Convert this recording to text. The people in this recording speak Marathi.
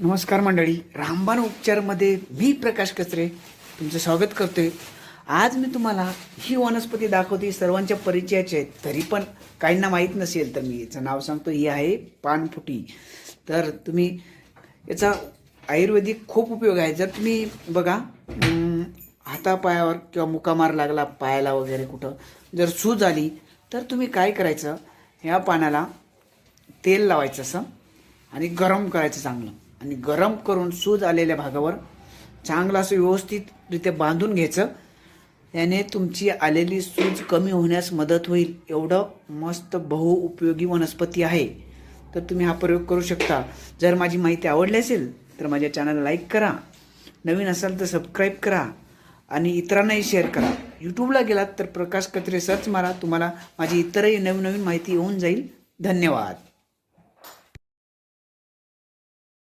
नमस्कार मंडळी. रामबाण उपचारमध्ये मी प्रकाश कचरे तुमचं स्वागत करतोय. आज मी तुम्हाला ही वनस्पती दाखवते सर्वांच्या परिचयाची आहे तरी पण काहींना माहीत नसेल तर मी याचं नाव सांगतो. ही आहे पानफुटी. तर तुम्ही याचा आयुर्वेदिक खूप उपयोग आहे. जर तुम्ही बघा हातापायावर किंवा मुकामार लागला पायाला वगैरे कुठं जर सूज आली तर तुम्ही काय करायचं? ह्या पानाला तेल लावायचं असं आणि गरम करायचं चांगलं. आणि गरम करून सूज आलेल्या भागावर चांगलं असं व्यवस्थितरित्या बांधून घ्यायचं. त्याने तुमची आलेली सूज कमी होण्यास मदत होईल. एवढं मस्त बहुउपयोगी वनस्पती आहे. तर तुम्ही हा प्रयोग करू शकता. जर माझी माहिती आवडली असेल तर माझ्या चॅनलला लाईक करा. नवीन असाल तर सबस्क्राईब करा आणि इतरांनाही शेअर करा. यूट्यूबला गेलात तर प्रकाश कत्रे सर्च मारा. तुम्हाला माझी इतरही नवीन नवीन माहिती येऊन जाईल. धन्यवाद.